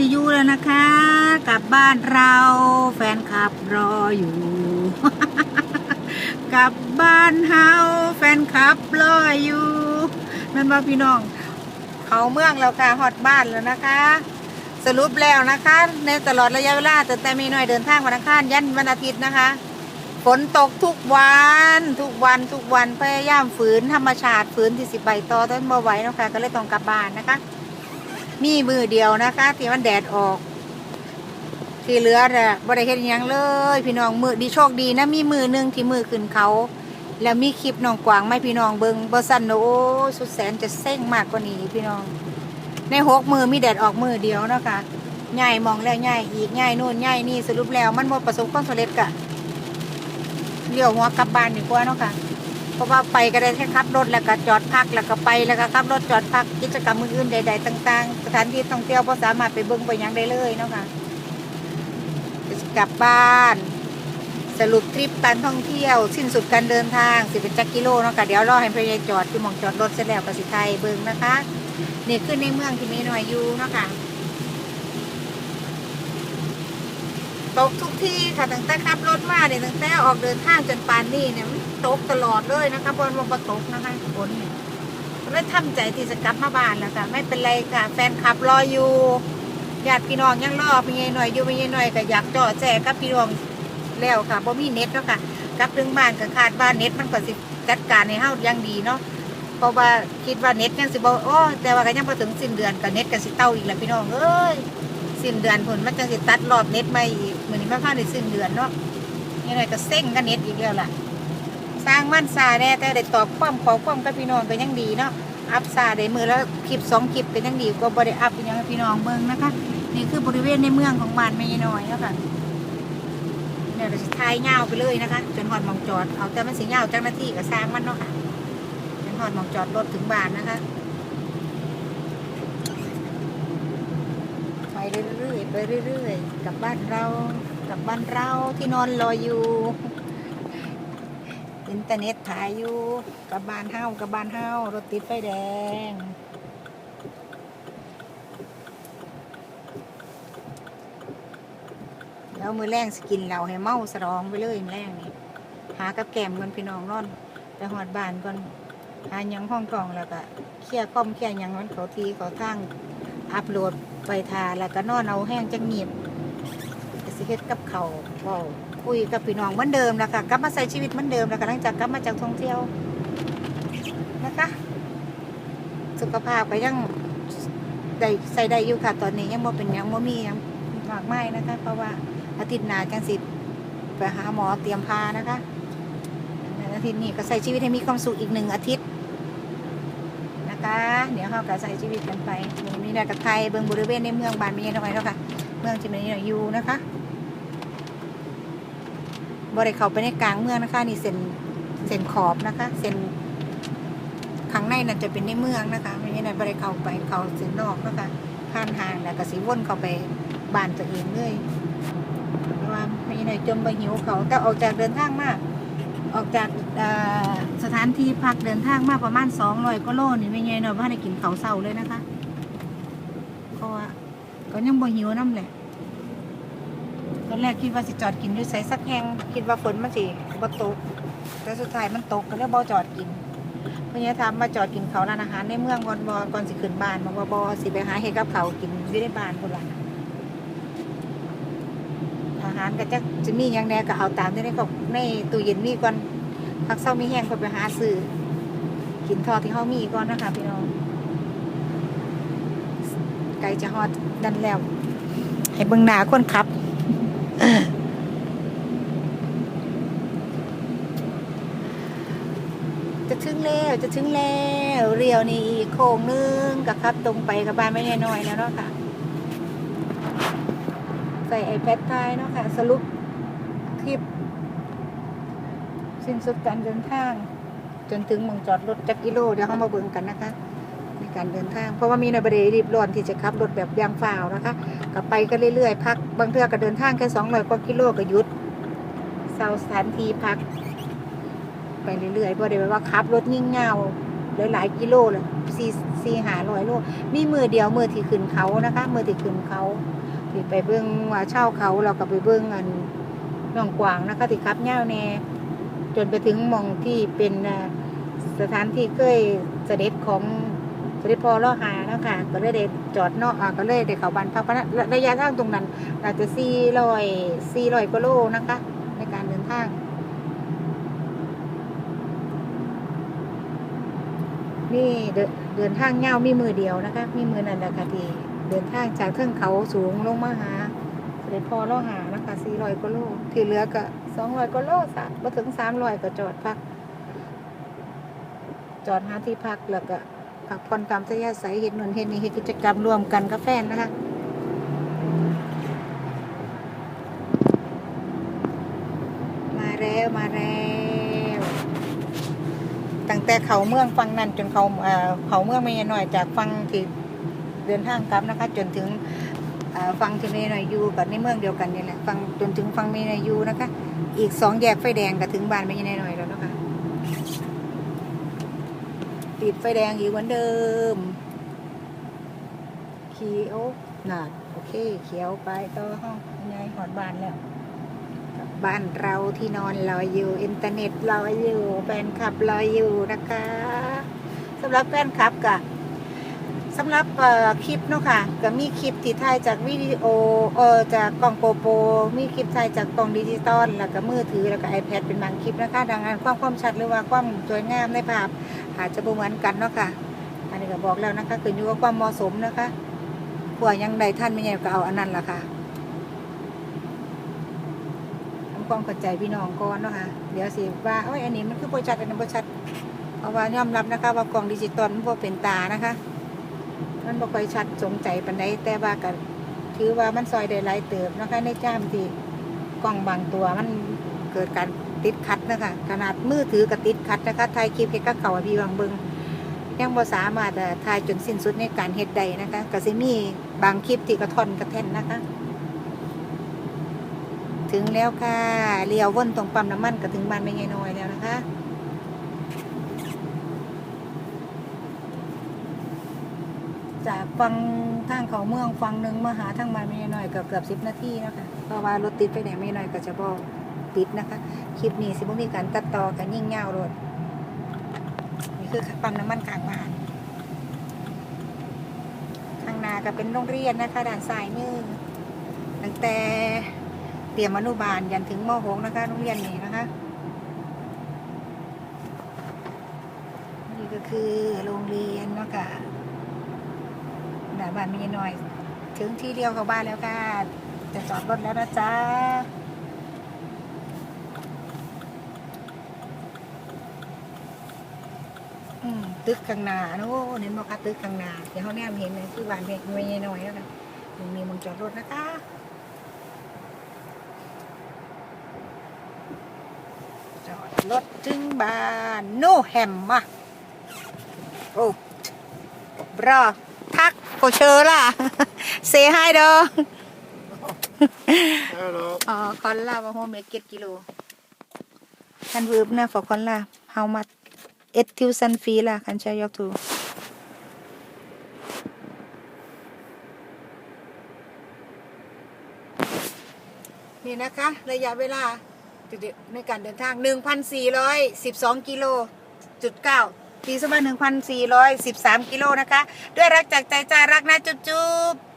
ที่อยู่แล้วนะคะ กลับบ้านเราแฟนคลับรออยู่ กลับบ้านเฮาแฟนคลับรออยู่แม่นว่าพี่น้อง เขาเมืองแล้วค่ะฮอดบ้านแล้วนะคะ สรุปแล้วนะคะ ในตลอดระยะเวลาแต่แต่มีหน่อยเดินทางวันอังคารยันวันอาทิตย์นะคะฝนตกทุกวันทุกวันทุกวันพยายามฝืนธรรมชาติฝืนที่สิบใบต่อต้นบ่ไหวนะคะก็เลยต้องกลับบ้านนะคะ มีมือเดียวนะคะที่มันแดดออก ที่เหลือน่ะบ่ได้เฮ็ดหยังเลย พี่น้องมือดีโชคดีนะมีมือหนึงที่มือขึ้นเขา แล้วมีคลิปน้องกวางไหม่พี่น้องเบิงบ่สั่นโอ้ยสุดแสนจะเส้งมากกว่านี้พี่น้อง ในหกมือมีแดดออกมือเดียวนะคะใหญ่มองแล้วใหญ่อีกใหญ่นู่นใหญ่นี่สรุปแล้วมันบ่ประสบความสำเร็จกะเลี้ยวหัวกลับบ้านดีกว่าเนาะค่ะ เพราะว่าไปก็ได้แค่ขับรถแล้วก็จอดพักแล้วก็ไปแล้วก็ขับรถจอดพักกิจกรรมอื่นๆใด ๆ ต่าง ๆ สถานที่ท่องเที่ยวก็สามารถไปเบิ่งไปยังได้เลยเนาะค่ะจะกลับบ้านสรุปทริปการท่องเที่ยว สิ้นสุดการเดินทางสิเป็นจักกิโลเนาะค่ะเดี๋ยวรอให้พยายจอดที่มองจอดรถเสร็จแล้วก็สิไทยเบิ่งนะคะ นี่ขึ้นในเมืองที่มีหน่อยอยู่เนาะค่ะ ตกทุกที่ค่ะตั้งแต่ขับรถมาเนี่ยตั้งแต่ออกเดินทางจนปานนี้เนี่ยมันตกตลอดเลยนะคะบนวันตกนะคะฝนเนี่ยก็เลยทำใจที่จะกลับมาบ้านแล้วค่ะไม่เป็นไรค่ะ แฟนคลับรออยู่ญาติพี่น้องยังรอพี่ใหญ่หน่อยอยู่พี่ใหญ่หน่อยก็อยากจ่อแจกับพี่น้องแล้วค่ะบ่มีเน็ตแล้วค่ะกลับถึงบ้านก็คาดว่าเน็ตมันก็สิจัดการในเฮาย่างดีเนาะเพราะว่าคิดว่าเน็ตยังสิบ่โอ้แต่ว่าก็ยังบ่ถึงสิ้นเดือนก็เน็ตก็สิเต้าอีกแล้วพี่น้องเอ้ยสิ้นเดือนพุ่นมันจังสิตัดรอบเน็ตใหม่อีก อนี้มาพาในสิ้นเดือนเนาะยังไงก็เซ็งกับเน็ตอีกแล้วล่ะ สร้างมั่นซาแน่แต่ได้ตอบความขอความกับพี่น้องก็ยังดีเนาะอัพซาได้มือแล้วคลิปสองคลิปก็ยังดีกว่าบ่ได้อัพอหยังพี่น้องเบิ่งนะคะ นี่คือบริเวณในเมืองของบ้านแม่น้อยเนาะค่ะเนี่ยเราจะทายเงาไปเลยนะคะ จนหอดมองจอดเอาแต่มันสีเงาจังหน้าที่ก็สร้างมันเนาะค่ะจนหอดมองจอดรถถึงบ้านนะคะไปเรื่อยๆไปเรื่อยๆกลับบ้านเรา กับบ้านเราที่นอนรออยู่อินเทอร์เน็ตถ่ายอยู่กับบ้านเฮากับบ้านเฮารถติดไฟแดงแล้วมือแรงสกินเราให้เมาสรองไปเลยมือแรงนี่หากับแกมกันพี่น้องนอนไปหอดบ้านก่อนหายังห้องกล่องแล้วก็เคลียร์คอมเคลียร์ยังมันเขาทีเขาทางอัพโหลดไปทาแล้วก็นอนเอาแห้งจังเงียบ เฮ็ดกับเขาเว้าคุยกับพี่น้องเหมือนเดิมแล้วค่ะกลับมาใช้ชีวิตเหมือนเดิมแล้วก็หลังจากกลับมาจากท่องเที่ยวนะคะ สุขภาพก็ยังได้ใส่ได้อยู่ค่ะ ตอนนี้ยังบ่เป็นยังบ่มีหยังมากมายนะคะ เพราะว่าอาทิตย์หน้าจังสิไปหาหมอเตรียมพานะคะอาทิตย์นี้ก็ใส่ชีวิตให้มีความสุขอีกหนึ่งอาทิตย์นะคะเดี๋ยวเขาก็ใส่ชีวิตกันไปมีนากับไทยเบิ่งบริเวณในเมืองบานมีอะไรแล้วค่ะ เมืองที่มันนี่อยู่นะคะ บริเขาไปในกลางเมืองนะคะ นี่เส้นเส้นขอบนะคะ เส้นข้างในนั่นจะเป็นในเมืองนะคะไม่ใช่ในบริเขาไปเขาเส้นนอกนะคะผ่านทางแล้วก็สีวนเข้าไปบ้านตัวเองเลยเพราะว่าไม่หน่อยจมไปหิวเขาแต่ออกจากเดินทางมาก ออกจากสถานที่พักเดินทางมากประมาณสองร้อยกิโลนี่ไม่ใหญ่หน่อยว่าได้กินเขาวเศร้าเลยนะคะเพราะว่าก็ยังบ่หิวน้ำแหละ ตอนแรกคิดว่าสิจอดกินด้วยใส่สักแห่งคิดว่าฝนมันสิบ่ตก แต่สุดท้ายมันตกก็เลยบ่จอดกินเพื่อนถามมาจอดกินเขาร้านอาหารในเมืองก่อนบ่ก่อนสิขึ้นบ้านบอกบ่สิไปหาเฮ็ดกับเขาวกินอยู่ในบ้านพุ่นละอาหารก็จะจะมีอย่างแน่ก็เอาตามที่ในก็ในตู้เย็นมีก่อนพักเศร้ามีแห้งก็ไปหาซื้อกินทอดที่เขามีก่อนนะคะพี่น้องไก่จะฮอดดันแล้วให้เบิ่งหน้าคนขับ จะถึงแล้วจะถึงแล้วเรียวนี่อีกโค้งนึงกับครับ ตรงไปกับบ้านไม่แน่น้อยแล้วเนาะค่ะ ใส่ iPad ท้ายเนาะค่ะ สรุปคลิป สิ้นสุดการเดินทาง จนถึงหมองจอดรถจักกิโล เดี๋ยวเขามาเบิ่งกันนะคะ ในการเดินทาง เพราะว่ามีในบริรีบร้อนที่จะขับรถแบบยางฝ่าวนะคะ ไปก็เรื่อยๆ พัก บางเทื่อก็เดินทางแค่สองร้อยกว่ากิโลก็หยุดเซาสถานที่พัก ไปเรื่อยๆบ่ได้ว่าขับรถยิ่งเงาหลายๆกิโลเลยสี่สี่หาร้อยโล มีมือเดียวมือที่ขึ้นเขานะคะ มือที่ขึ้นเขาที่ไปเบิ้งว่าเช่าเขาเราก็ไปเบิ้งอันน้องกวางนะคะที่ขับเงาแน่จนไปถึงมองที่เป็นสถานที่เคยเสด็จของ สด็จพ่อล่อหาเนาะคะก็เลยได้จอดนาะอ่าก็เลยได้เขาบันพักพระฉะนั้นระยะทางตรงนั้นอาจจะสี่รอยสี่รอยกิโลนะคะ ในการเดินทางนี่เดินทางเงาวมีมือเดียวนะคะ มีมือนั่นแหละค่ะที่เดินทางจากเครื่องเขาสูงลงมาหาเสด็จพ่อล่อหานะคะสี่รอยกิโลที่เหลือก็สองรอยกิโลสะมาถึงสามรอยก็จอดพัก จอดหาที่พักแล้วก็ พักผ่อนตามสยาสายเห็นนนเห็นนี่เห็นกิจกรรมร่วมกันกับแฟนนะคะมาแล้วมาแล้วตั้งแต่เขาเมืองฟังนั่นจนเขาเอ่อเขาเมืองไม่หน่อยจากฟังที่เดินทางกลับนะคะ จนถึงเออฟังที่ไม่หน่อยอยู่กับในเมืองเดียวกันนี่แหละฟังจนถึงฟังไม่หน่อยอยู่นะคะ อีกสองแยกไฟแดงก็ถึงบ้านไม่หน่อยแล้วนะคะ ติดไฟแดงอยู่เหมือนเดิมเขียวน่ะโอเค เขียวไปก็ห้องยายหอดบ้านแล้วบ้านเราที่นอนรออยู่ อินเทอร์เน็ตรออยู่แฟนคลับรออยู่นะคะสำหรับแฟนคลับกะสำหรับคลิปเนาะค่ะก็มีคลิปที่ถ่ายจากวิดีโอเออจากกล้องโปโปมีคลิปถ่ายจากกล้องดิจิตอลแล้วก็มือถือแล้วก็ iPad เป็นบางคลิปนะคะ ดังนั้นความความชัดหรือว่าความสวยงามในภาพ อาจจะบ่เหมือนกันเนาะค่ะ อันนี้ก็บอกแล้วนะคะขึ้นอยู่กับความเหมาะสมนะคะผัวยังใดท่านไม่ใหญ่ก็เอาอันนั้นล่ะค่ะทำความเข้าใจพี่น้องก่อนเนาะค่ะ เดี๋ยวสิว่าโอ้ยอันนี้มันคือโปรชัดอันนั้นโปรชัดเพราะว่ายอมรับนะคะว่ากล่องดิจิตอลมันบ่เป็นตานะคะมันบ่ค่อยชัดสงใจปานใดแต่ว่าก็ถือว่ามันซอยได้หลายเติบนะคะในจ้ามที่กล้องบางตัวมันเกิดการ ติดขัดนะคะขนาดมือถือก็ติดขัดนะคะถ่ายคลิปเฮ็ดกับเขาวพี่วางเบิงยังบ่สามารถเอ่ถ่ายจนสิ้นสุดในการเฮ็ดใดนะคะก็สิมีบางคลิปที่กระท่อนกระแท่นนะคะ ถึงแล้วค่ะเลี้ยววนตรงปั๊มน้ำมันก็ถึงบ้านไม่ไงน้อยแล้วนะคะจากฟังทางเขาเมืองฟังหนึ่งมาหาทางบ้านไม่ไงน้อยเก็เกือบสิบนาทีแล้วค่ะเพราะว่ารถติดไฟแดงไม่น้อยก็จะบอก ติดนะคะ คลิปนี้สิบ่มีการตัดต่อกันยิ่งเงาวรถนี่คือปั๊มน้ำมันกลางบ้านข้างหน้าก็เป็นโรงเรียนนะคะด้านซ้ายมือตั้งแต่เตรียมอนุบาลยันถึงม .6 นะคะโรงเรียนนี้นะคะ นี่ก็คือโรงเรียนเนาะค่ะหน้าบ้านมีหน่อย ถึงที่เดียวเข้าบ้านแล้วค่ะจะจอดรถแล้วนะจ๊ะอืม ตึกข้างหน้าโน้เห็นบอกค่ะตึกข้างหน้าเดี๋ยวเขาแนมเห็นเลยที่บ้านเด็กไม่หน่อยแล้วค่ะตรงนี้มึงจอดรถนะคะจอดรถถึงบ้านโนแฮมมาโอ้บราทักโคเชอร์ล่ะเซฮายดอ Hello. อ๋อคอนล่าว่าโฮเมเก็ตกิโลคันวืบนะฟอคอนล่า how much เอ็ด ทิวซันฟีล่ะคันใช้ยกทูนี่นะคะ ระยะเวลาในการเดินทาง 1,412 กิโลจุดเก้าตีสมา1,413 กิโลนะคะ ด้วยรักจากใจจ้ารักนะจุ๊บ